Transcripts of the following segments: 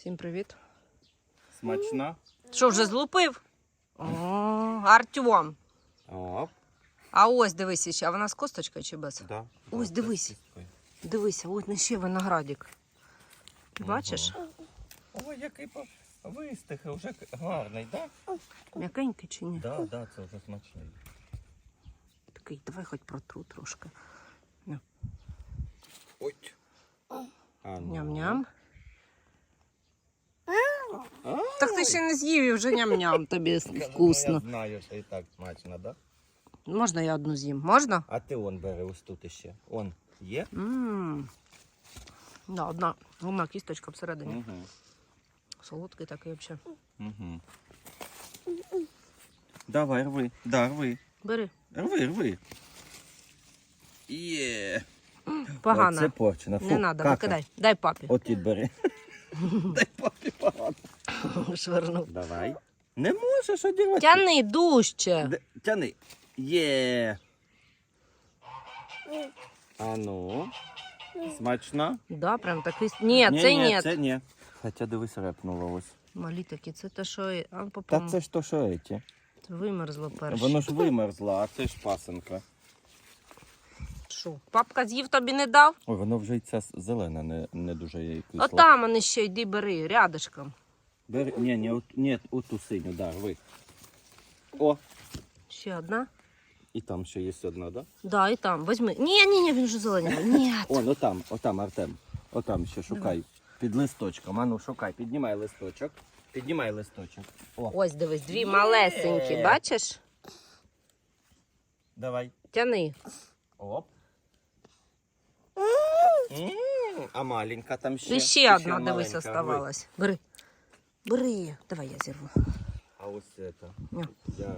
Всім привіт. Смачна. Що, вже злупив? О, Артем. Оп, А ось дивись ще, а вона з косточкою чи без? да. Ось, Да, дивись. так, чисткою. Дивися, от не ще виноградик. Ти бачиш? Ой, який по... вистиг, вже гарний, так? М'якенький чи ні? Да? Да, да, це вже смачний. Такий, давай хоч протру трошки. Ой. А, ну. Ням-ням. Так ти ще не з'їв і вже ням-ням тобі ну, Я знаю, що і так смачно, да? Можна я одну з'їм? Можна? А ти он бери ось тут іще. Он є? Ммм. Да, одна, одна кісточка всередині. Угу. Солодкий такий взагалі. Угу. Давай, рви. Да, рви. Бери. Рви, рви. Є. Погано. Це порчено. Фу, Не треба, кака. викидай. Дай папі. От тут бери. Дай папі погано. Давай. Не можеш одірвати. Тяни дужче. Де- Тяни. Є. А ну. Смачно? Да, прям такий. Ні, це ні. Це ні. Хоча дивись, репнуло ось. Малі такі, це те, що і- а, Та це ж то, що еті. вимерзло перше. Воно ж вимерзло, а це ж пасенка. Що? Папка з'їв тобі не дав? Ой, воно вже і ця зелена не, не дуже є кисло. Отам вони ще йди бери, рядышком. Бери, ні, ні, от, ні, оту синю, да, рви. О, Ще одна. і там ще є одна, да? Да, і там. Возьми. Ні, ні, ні, він вже зелений. Ні. Он, отам, отам, Артем. Отам ще шукай. Під листочком. Ану, шукай, піднімай листочок. Піднімай листочок. О, Ось дивись, дві малесенькі, бачиш? давай. Тяни. Оп. М, А маленька там ще. І ще одна, маленька, дивись, оставалась. Бери. Бери. Давай я зірву. А ось це. Ні. Я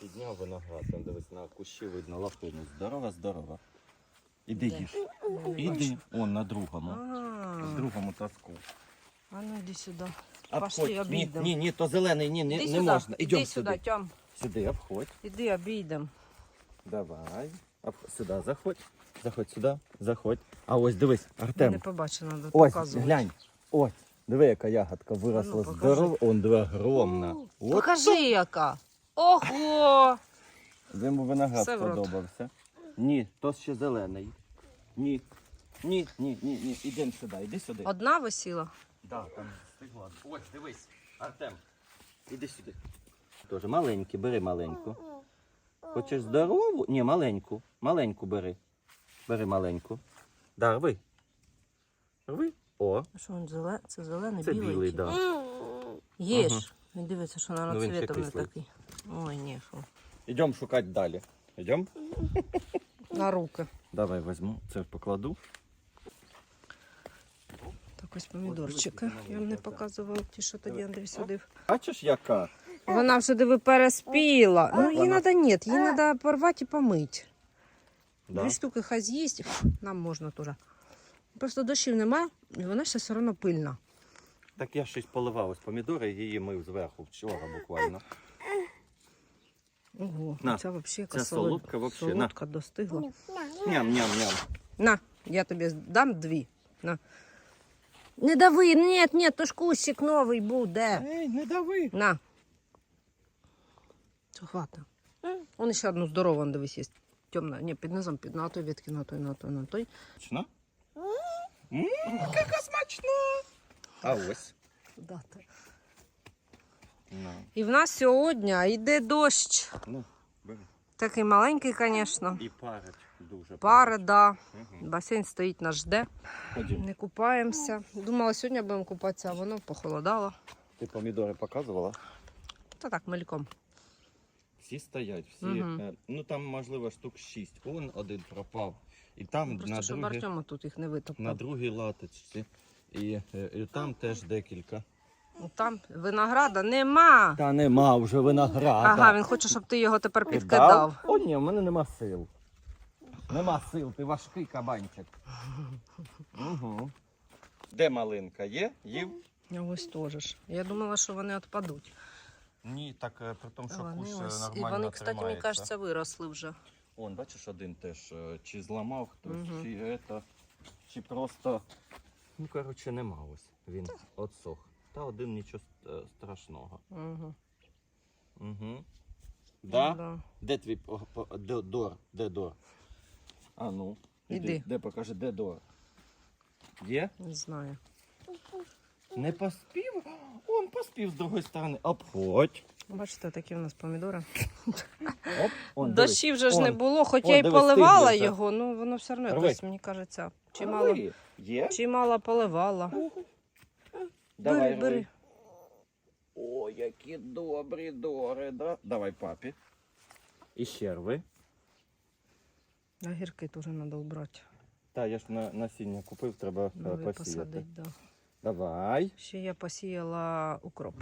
підняв виноград, там дивись, на кущі видно лапину. Здорова, здорова. Іди Де? їж. Не Іди. Он на другому. В А, другому таску. а ну йди сюди. Пошли, Ні, обійдемо. ні, ні, то зелений, ні, не, не можна. Ідем Іди сюди, сюди. Тьом. Сюди, обходь. Іди обійдемо. Давай. Об... Сюди заходь. Заходь сюди, заходь. А ось дивись, Не Артем. побачила, треба Ось, показувати. глянь. Ось. Диви, яка ягодка виросла Ну, покажи. здорова. Он диви, огромна. От Покажи, яка. Ого! йому виноград Все в рот. сподобався. Ні, то ще зелений. Ні. Ні, ні, ні, ні. Ідемо сюди, іди сюди. Одна висіла. Да, там стигла. Ось, дивись, Артем. Іди сюди. Тоже маленький, бери маленьку. Хочеш здорову? Ні, маленьку. Маленьку бери. Бери маленьку. Да, рви. Рви. О, А Що він зеле... Це зелений, це білий. білий, да. Їж. Ага. Він дивиться, що на Ну, він ще цвітом не кислий. такий. Ой, ні, що. Йдемо шукати далі. Йдемо? На руки. Давай візьму, це покладу. Так ось помідорчики. Я вам не показувала ті, що тоді Андрій садив. Бачиш, яка? Вона вже диви переспіла. Ну, їй Вона- треба, ні, їй треба порвати і помити. Да. Дві штуки хай з'їсть, нам можна теж. Просто дощів нема, і вона ще все одно пильна. Так я щось поливав ось помідори, її мив зверху вчора буквально. Ого, На, ця взагалі ця яка солодка вообще, на. солодка достигла. Ням-ням-ням. На, я тобі дам дві. На. Не дави, ні, ні, то ж кущик новий буде. Ей, не дави. На. Це хвата. Вон ще одну здорову, он, дивись, є. Темна. Ні, під низом, під на той ветки, на той, на той, на той. Смачно? Яка смачно! А ось. Куда ти? І в нас сьогодні йде дощ. ну, бери. Такий маленький, звісно. І парить дуже. Пари, да. Угу. Басейн стоїть нас жде. Ходім. Не купаємося. Думала, сьогодні будемо купатися, а воно похолодало. Ти помідори показувала? Та так, мельком. Всі стоять, всі. Мгм. е, Ну там, можливо, штук шість. Он один пропав. І там Просто на, щоб другій, тут їх не витоптав. на другій латочці. І, е, і там теж декілька. Ну, Там винограда нема. Та нема вже винограда. Ага, він хоче, щоб ти його тепер Кидав? підкидав. О, ні, в мене нема сил. Нема сил, ти важкий кабанчик. Угу. Де малинка? Є? Їв? Ось теж. Я думала, що вони відпадуть. Ні, так е, при тому, що Вони куш е, ось. І вони, кстати, мені кажеться, виросли вже. Он, бачиш, один теж е, чи зламав хтось, Мгм. чи это, чи просто. Ну, коротше, нема ось. Він отсох. Та один нічого страшного. Угу. Угу. Да? да. Де твій де дор? Де дор? А ну. Іди. Де покажи, де дор? Є? Не знаю. Не поспів? Он поспів з другої сторони. Обходь. Бачите, такі в нас помідори. Оп. Он, Дощів вже ж не було, хоч он, я й дивись, поливала його, ну воно все одно Рви. якось, мені кажеться, чимало, Рви. Є? чимало поливала. Давай, бери, бери. О, які добрі дори, да? Давай папі. І ще рви. Огірки теж треба убрати. Та, я ж на насіння купив, треба е, Нові посіяти. посадити, да. Давай, Ще я посіяла укроп.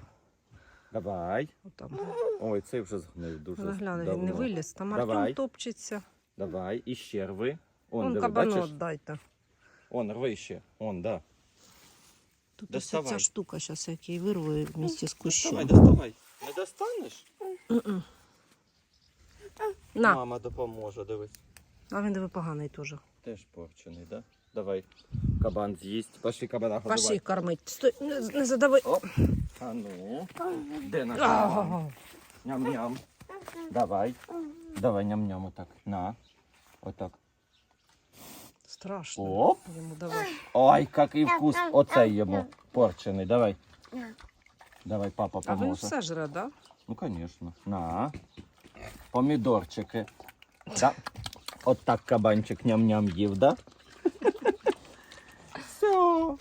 давай. Отам. Ой, цей вже згнив дуже Загляну, він не виліз. Там Давай. Артем топчеться. Давай, і ще рви. Он, Вон диви, кабану бачиш? віддайте. Он, рви ще. Он, да. Тут ось Доставай. ця штука, зараз я її вирву вместе з Доставай, кущом. доставай. Не достанеш? На, Мама допоможе, дивись. а він диви поганий теж. Теж порчений, да? Давай. Кабан з'їсть. Пошли кабана годувати. Пошли кормить. Стой, не, не задави. Оп. А ну. Де наш кабан? Ням-ням. Давай. Давай ням-ням отак. На. Отак. Страшно. Оп. Йому давай. Ой, який вкус. Оцей йому порчений. Давай. Давай, папа А він поможе. все жре, да? Ну, конечно. На. Помідорчики. Да. От так кабанчик ням-ням їв, да? Все.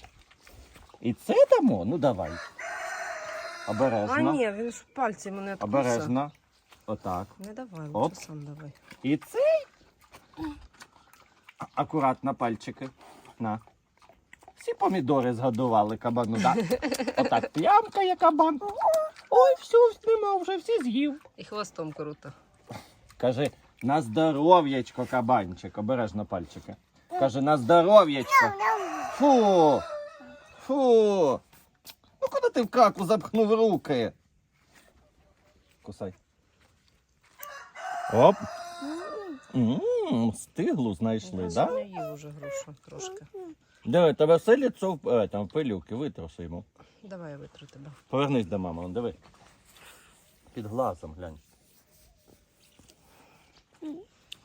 І це дамо? Ну давай. А Обережно. ні, він ж пальці мене откуса. Обережно. Отак. Не давай, Оп. лучше сам давай. І цей. А- Акуратно пальчики. На. Всі помідори згодували кабану, да? Отак плямкає кабан. Ой, все, нема, вже всі з'їв. І хвостом круто. Кажи, на здоров'ячко, кабанчик, обережно пальчики. Каже, на здоров'ячко. Фу. Фу. Ну куди ти в каку запхнув руки? Кусай. Оп. Ммм, стиглу знайшли, Він да? їв уже грушу трошки. Диви, тебе все лицо в, е, там, в пилюки, витруси йому. Давай я витру тебе. Повернись до мами, он, диви. Під глазом глянь.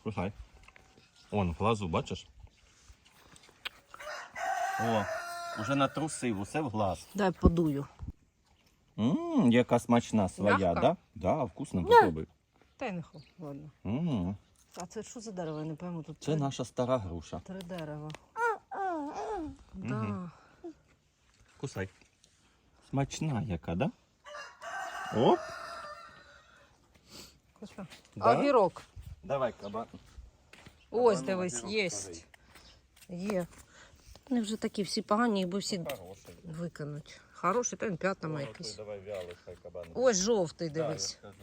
Кусай. Он в глазу, бачиш? О, уже натрусив, усе в глаз. Дай подую. Ммм, яка смачна своя, Мягка? да? Да, вкусно, попробуй. Та й не хо. Ладно. Ммм, А це що за дерево? Я не пойму. Тут це три, наша стара груша. три дерева. Да. Кусай. Смачна яка, да? Оп. Куса. Да? Огірок. Давай, кабан. Ось Кабану дивись, огірок є. старий. Є. Вони вже такі всі погані, би всі Хороший. викинуть. Хороший, та він п'ятнами якийсь. Давай вялий, хай кабан. Ось жовтий, Да, я дивись. скажу.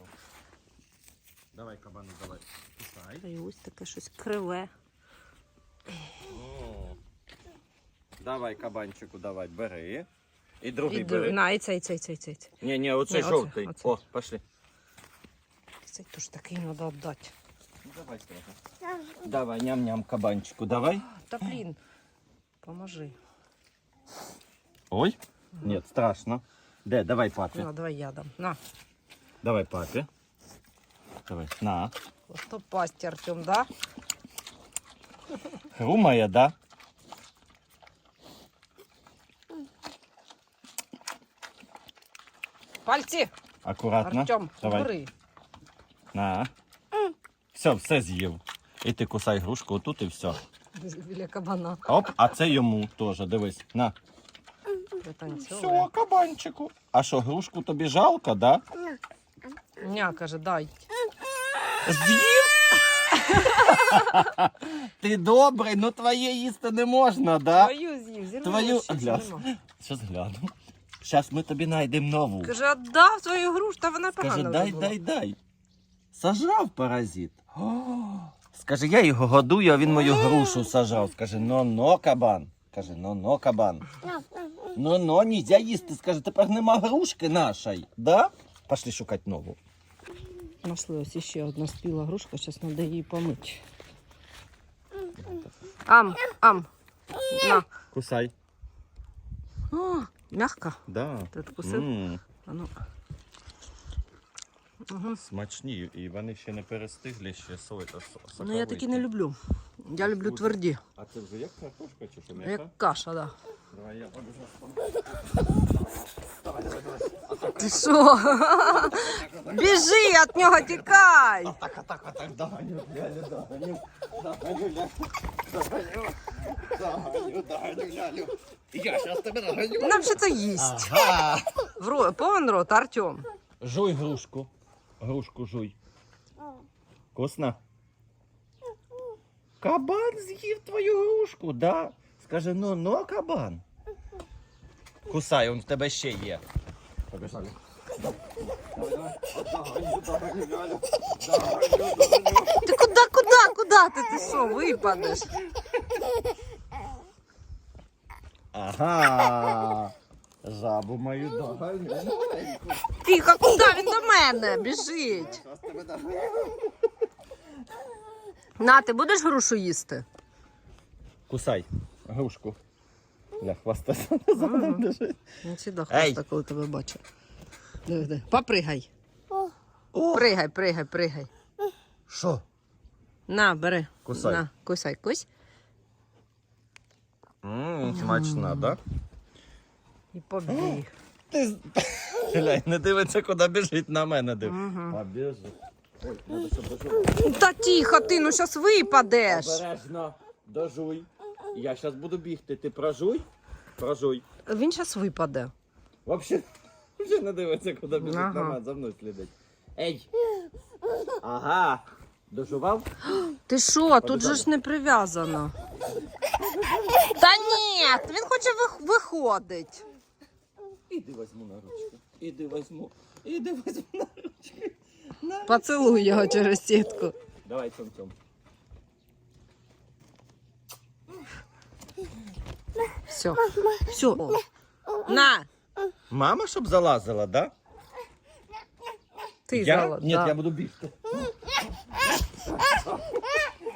Давай кабану, давай. Кусай. Та й ось таке щось криве. М. Давай кабанчику, давай, бери. І другий І бери. на, і цей, цей, цей, цей. цей. Ні, ні, оцей Ні, оце, жовтий. оце. О, пошли. Цей теж такий треба віддати. Ну, давай. Давай, ням-ням кабанчику, давай. Та блін, поможи. Ой. Ні, страшно. Де, давай папі. На, давай я дам. На. Давай папі. Давай, на. Ото пасті, Артем, да? Хрумає, да? Пальці! Акуратно. Артем, давай. бери. На. Все, все з'їв. І ти кусай грушку отут і все. Біля кабана. Оп, а це йому теж, дивись. На. Пританцьовує. Все, кабанчику. А що, грушку тобі жалко, да? Ня, каже, дай. З'їв? Ти добрий, ну твоє їсти не можна, да? Твою з'їв, зірву. Твою- Гля. Щас гляну. Зараз ми тобі знайдемо нову. Каже, отдав твою груш, та вона погана вже дай, була. дай, дай. Сажав паразит. О, Скажи, я його годую, а він мою грушу сажав. Скажи, но-но, кабан. Каже, но-но, кабан. Ну-но, нельзя їсти. Скаже, тепер нема грушки нашої. Да? Пошли шукати нову. Нашли ось ще одна спіла грушка, зараз треба її помити. Ам, ам, на. Кусай. О, Мягко? Да. Ти відкусив? М, А ну. Угу. Смачні, і вони ще не перестигли, ще сой, та Ну я такі не люблю. Я люблю тверді. А це вже як картошка чи що Як каша, да. Давай я побіжу. Ти що? Біжи від нього, тікай! Так, а так, а так, доганю, лялю, доганю, доганю, лялю, доганю, доганю, доганю, лялю. Я щас тебе доганю. Нам ще це їсть. Ага. В ро... Повен рот, Артем. Жуй грушку. Грушку жуй. Вкусно? Кабан з'їв твою грушку, да? Скажи, ну, ну, кабан. Кусай, он в тебе ще є. Побіжали. Ти куди, куди, куди ти, ти що, випадеш? Ага. Жабу мою доганю. Тихо, куди він до мене? Біжить. На, ти будеш грушу їсти? Кусай грушку. Ля, хвоста задом лежить. Не завжди Ей. хвоста, коли тебе бачу. Диви, диви. Попригай. О, Пригай, пригай, пригай. що? На, бери. Кусай. На, кусай, кусь. Ммм, смачна, да? І побіг. Ти Глянь, не дивиться, куди біжить на мене див. Мгм. Ой, щоб дожув. Та тихо, ти, ну зараз випадеш. Обережно, дожуй. Я зараз буду бігти. Ти прожуй? Прожуй. Він зараз випаде. Вообще, вже не дивиться, куди біжить Ага. на мене, за мною слідить. Ей! Ага. Дожував? Ти що, тут же ж не прив'язано. Та ні, він хоче вих- виходить. Іди возьму на ручку. Іди возьму. Іди возьму на ручки. На. Поцілуй його через сітку. Давай цьом цьом. Все, все. На, Мама, щоб залазила, да? ти я? зала. Ні, да. я буду бігти.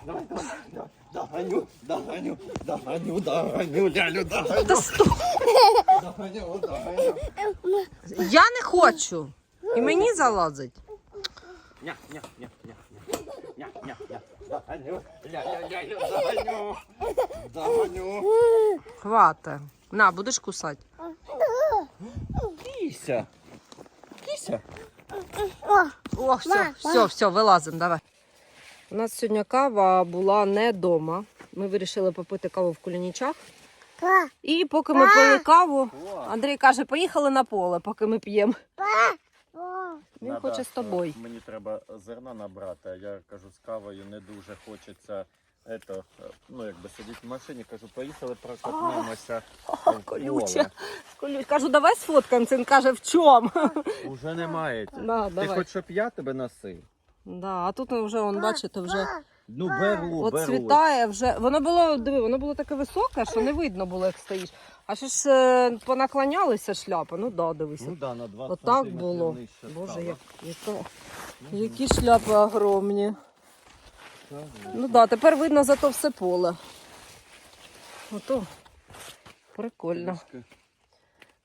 Давай, давай, давай. Доганю, доганю, доганю, доганю, лялю, Та доганю, стоп. доганю, доганю. Я не хочу. І мені залазить. Ня, ня, ня, ня, ня, ня, ня, ня, доганю, лялю, лялю, доганю, доганю. Хвата. На, будеш кусати. Кися, кися. О, все, все, все, вилазимо, давай. У нас сьогодні кава була не вдома. Ми вирішили попити каву в Кулінічах. І поки ми пили каву, Андрій каже, поїхали на поле, поки ми п'ємо. Він Надо, хоче з тобою. е, Мені треба зерна набрати, а я кажу, з кавою не дуже хочеться. Ето, е, ну якби сидіти в машині, кажу, поїхали прокатнемося. в колюче. Колю- Кажу, давай сфоткаємося. Він каже, в чому? Уже немає. Да, Ти давай. хоч щоб я тебе носив? Да, а тут вже, он, бачите, вже Ну беру, от беру. цвітає, вже. Воно було, диви, воно було таке високе, що не видно було, як стоїш. А ще ж е, понаклонялися шляпа. Ну да, дивися. Ну да, на 20 Отак сантиметрів було. нижче Боже, як, яка, які шляпи огромні. Так, Ну да, тепер видно зато все поле. Ото прикольно.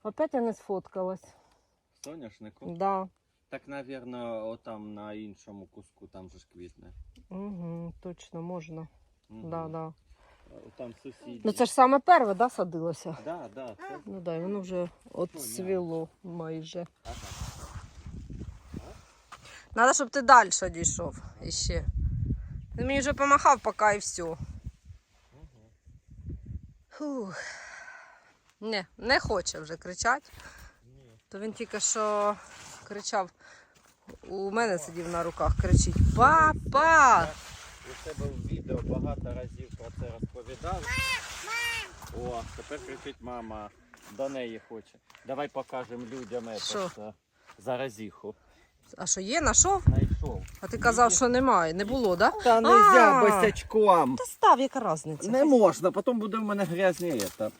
Опять я не сфоткалась. Соняшнику. Да. Так, напевно, отам на іншому куску, там же ж квітне. Угу, точно можна. Мгм. Да, да. Там сусіди. Ну це ж саме перше, да, садилося? Да, да, це Ну да, і воно вже отцвіло майже. Ага. Надо, щоб ти далі дійшов іще. Він мені вже помахав поки і все. Фух. Не, не хоче вже кричати. То він тільки що кричав. У мене сидів на руках, кричить: Папа! У себе в відео багато разів про це розповідав. О, тепер кричить мама. До неї хоче. Давай покажемо людям Що? этот, е, заразіху. А що є, знайшов? Знайшов. А ти казав, що немає, не було, так? Да? Та нельзя босячком. Та став, яка різниця? Не можна, потім буде в мене грязні. Это,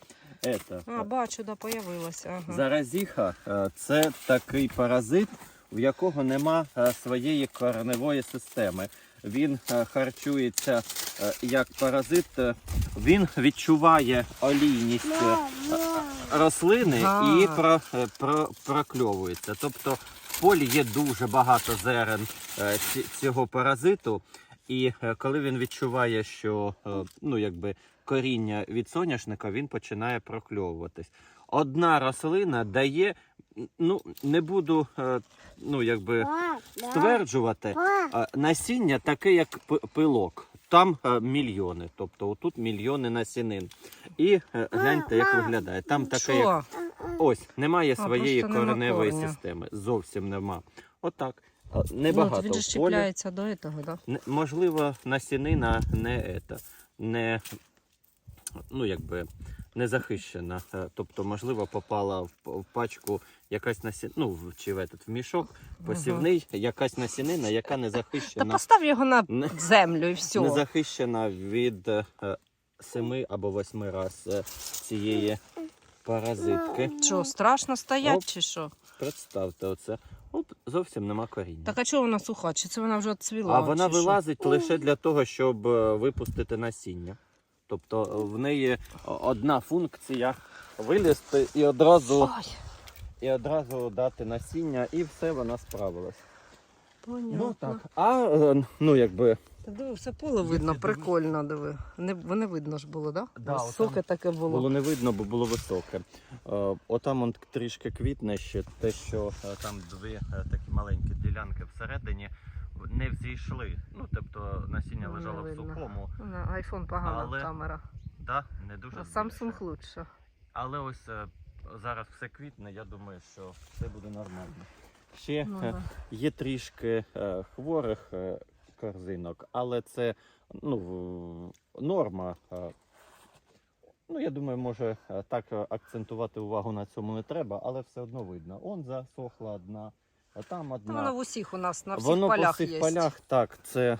это. А, бачу, да, появилася. Ага. Заразіха е, це такий паразит, у якого нема е, своєї кореневої системи. Він е, харчується як паразит, він відчуває олійність рослини і про, про, прокльовується. Тобто в полі є дуже багато зерен цього паразиту, і коли він відчуває, що ну, якби, коріння від соняшника, він починає прокльовуватись. Одна рослина дає, ну не буду е, ну, якби, стверджувати, насіння таке, як пилок. Там е, мільйони, тобто отут мільйони насінин. І е, гляньте, як виглядає. Там таке, як ось немає А, своєї нема кореневої корня. системи. Зовсім нема. Отак. Ну, Небагато от він же полі. до цього, да? Можливо, насінина не ета, не, ну, якби, не захищена. Е, Тобто, можливо, попала в, пачку якась насінина, ну, в- чи в, этот, в мішок посівний, якась насінина, яка не захищена. Та постав його на Не- землю і все. не захищена від е, семи або восьми раз е, цієї паразитки. Що, страшно стоять Оп. чи що? Представте оце. От зовсім нема коріння. Так а чого вона суха? Чи це вона вже цвіла? А вона чи що? вилазить лише для того, щоб випустити насіння. Тобто в неї одна функція вилізти і одразу, Ой, і одразу дати насіння, і все вона справилась. понятно. Ну так. А ну якби Та диви, все поле видно, прикольно, диви. Не, вони видно ж було, да? Да, Високе отам таке було. було не видно, бо було високе. Е, Отам он трішки квітне ще те, що е, там дві е, такі маленькі ділянки всередині не взійшли. Ну тобто насіння Ну, не лежало в сухому. На айфон погана Але камера. Да, не дуже А. Samsung лучше. Але ось е, зараз все квітне, я думаю, що все буде нормально. Ще Ну, е, да. є трішки е, хворих корзинок, але це ну, норма. Ну, я думаю, може так акцентувати увагу на цьому не треба, але все одно видно. Он засохла одна, а там одна. воно в усіх у нас на всіх Воно полях по всіх є. полях, так, це,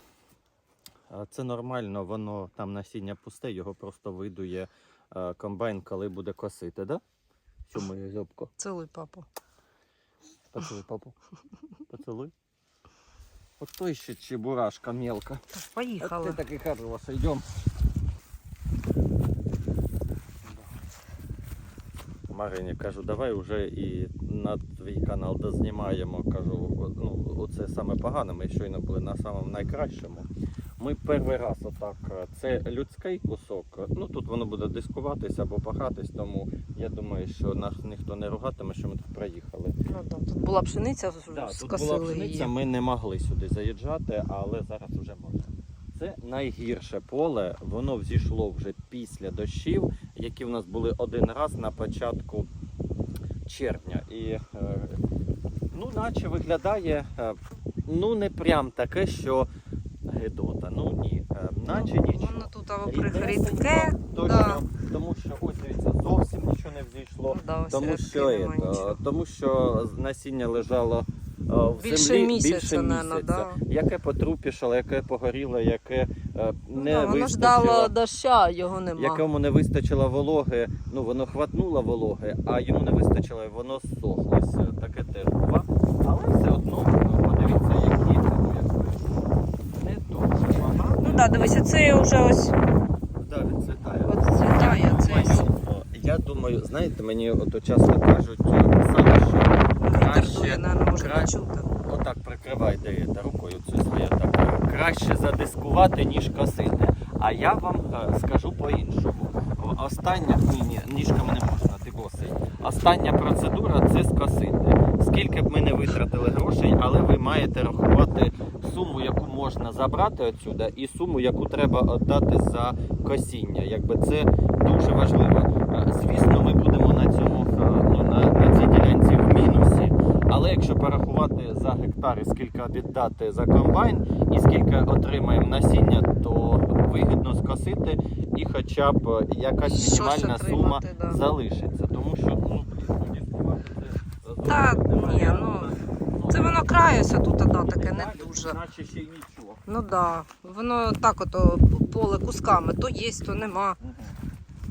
це нормально, воно там насіння пусте, його просто видує е, комбайн, коли буде косити, да? Що моє зьобко? Цілуй папу. Поцілуй, папу. Поцілуй. От той ще чебурашка мелка. Так, От поїхали. ти такий хороший, йдем. Марині кажу, давай вже і на твій канал дознімаємо. Кажу, ну, оце саме погане, ми щойно були на самому найкращому. Ми перший раз отак, це людський кусок. Ну тут воно буде дискуватись або пахатись, тому я думаю, що нас ніхто не ругатиме, що ми тут приїхали. Ну. Тут була пшениця, Да, тут була пшениця, її. ми не могли сюди заїжджати, але зараз вже можна. Це найгірше поле, воно взійшло вже після дощів, які в нас були один раз на початку червня. І е, ну, наче виглядає, е, ну не прям таке, що гидота. Ну ні, е, наче Ну, нічого. Воно тут або прихрідке, да. тому що ось дивіться, зовсім нічого не взійшло. Ну, да, Тому що, тому що насіння лежало в Більше землі місяця, більше місяця. да. Яке потрупішало, яке погоріло, яке е, Ну, не да, воно ждало доща, його нема. якому не вистачило вологи, ну воно хватнуло вологи, а йому не вистачило і воно зсохлося. Таке теж бува. Але все одно, е, подивіться, які ну, якби, не дуже багато. Ну так, да, дивися, це вже ось Да, відцвітає. от цвітає цей. Я думаю, знаєте, мені от часто кажуть е, саме, краще, Краще, отак прикривай даєте рукою цю свою так. Краще задискувати, ніж косити. А я вам е, скажу по-іншому. Остання ні, ні, ніжками не можна, ти босий. Остання процедура це скосити. Скільки б ми не витратили грошей, але ви маєте рахувати суму, яку можна забрати отсюда, і суму, яку треба віддати за косіння. Якби це дуже важливо. Е, Звісно, ми будемо на цьому е, ну, на, на цій ділянці в мінусі. Але якщо порахувати за гектари, скільки віддати за комбайн і скільки отримаємо насіння, то вигідно скосити і хоча б якась мінімальна сума да. залишиться. Тому що ну, це Та, ні, ну, Це воно краюся тут, да, таке не дуже. Наче ще й нічого. Ну да. Воно так ото поле кусками, то є, то нема.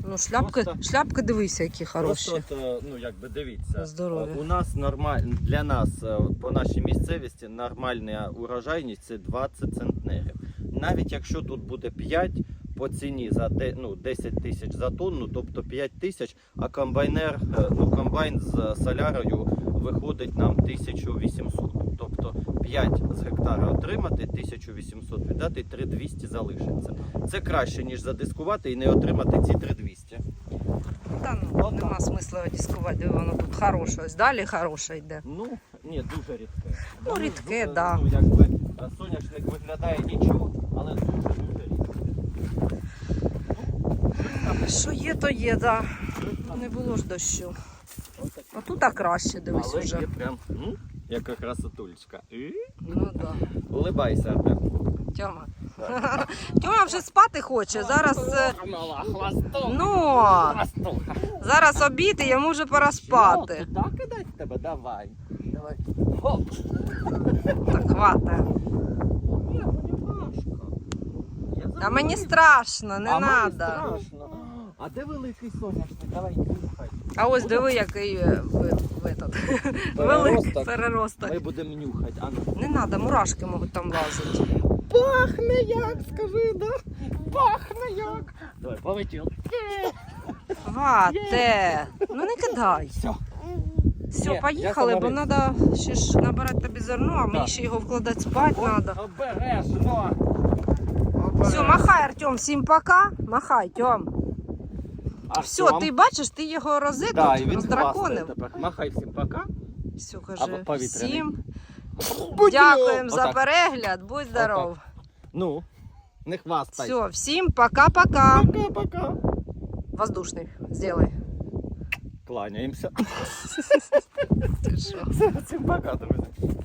Ну, шляпки, Просто- шляпки дивися, які Просто хороші. от, е, ну якби дивіться, Здорові. е, у нас нормаль... для нас е, по нашій місцевості нормальна урожайність це 20 центнерів. Навіть якщо тут буде 5, по ціні за де- ну, 10 тисяч за тонну, тобто 5 тисяч, а комбайнер, е, ну, комбайн з солярою виходить нам 1800. Тобто 5 з гектара отримати, 1800 віддати, 3200 залишиться. Це краще, ніж задискувати і не отримати ці 3200. Та ну, нема смисла дискувати, воно тут хороше. Ось далі хороше йде. Ну, ні, дуже рідке. Ну, рідке, дуже, да. Ну, якби соняшник виглядає нічого, але дуже-дуже рідке. Що є, то є, да. Не було ж дощу. А тут так краще, дивись Але уже. є прям, м, яка красотульчка. І? Ну да. Улибайся, Артем. Тьома. Тьома вже спати хоче. Зараз. е, Ну, зараз обід і йому вже пора спати. Так кидать тебе, давай. Давай. Хоп. Так, хватає. Ні, мені важко. Я А мені забув. страшно, не а мені треба. страшно. А де великий соняшник? Давай нюхай. А ось диви, який е, ви- ви тут. Великий переросток. Ми будемо нюхати. А ну. Не треба, мурашки можуть там лазити. Пахне як, скажи, да? Пахне як. Давай, полетів. Вате. Ну не кидай. Все. Все, я поїхали, бо говорив. треба ще ж набирати тобі зерно, а мені Так. ще його вкладати спати треба. Обережно. Все, махай, Артем, всім пока. Махай, Тьом. Все, ти бачиш, ти його розету да, і він роздраконив. тепер. Махай всім пока. Все, Або каже, повітряний. всім дякуємо за Отак. перегляд, будь здоров. Ну, не хвастай. Все, всім пока-пока. Пока-пока. Воздушний, сделай. Кланяємося. Ти що? Всім пока, друзі.